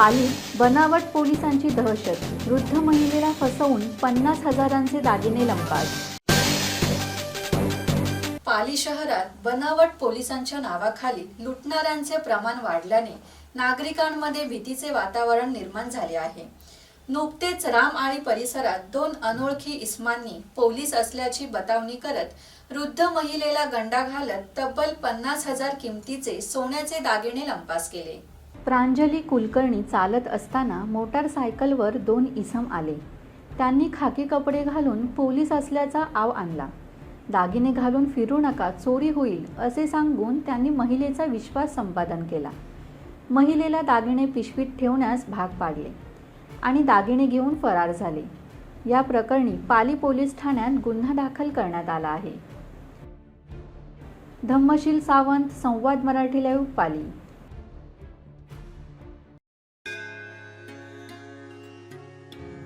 पालीत बनावट पोलिसांची दहशत वृद्ध महिलेला फसवून पन्नास हजारांचे दागिने लंपास पाली शहरात बनावट पोलिसांच्या नावाखाली लुटणाऱ्यांचे प्रमाण वाढल्याने नागरिकांमध्ये भीतीचे वातावरण निर्माण झाले आहे. नुकतेच राम आणि परिसरात दोन अनोळखी इस्मांनी पोलीस असल्याची बतावणी करत वृद्ध महिलेला गंडा घालत तब्बल पन्नास हजार किमतीचे सोन्याचे दागिने लंपास केले. प्रांजली कुलकर्णी चालत असताना मोटारसायकलवर दोन इसम आले. त्यांनी खाकी कपडे घालून पोलीस असल्याचा आव आणला. दागिने घालून फिरू नका चोरी होईल असे सांगून त्यांनी महिलेचा विश्वास संपादन केला. महिलेला दागिने पिशवीत ठेवण्यास भाग पाडले आणि दागिने घेऊन फरार झाले. या प्रकरणी पाली पोलीस ठाण्यात गुन्हा दाखल करण्यात आला आहे. धम्मशील सावंत संवाद मराठी लाईव्ह पाली.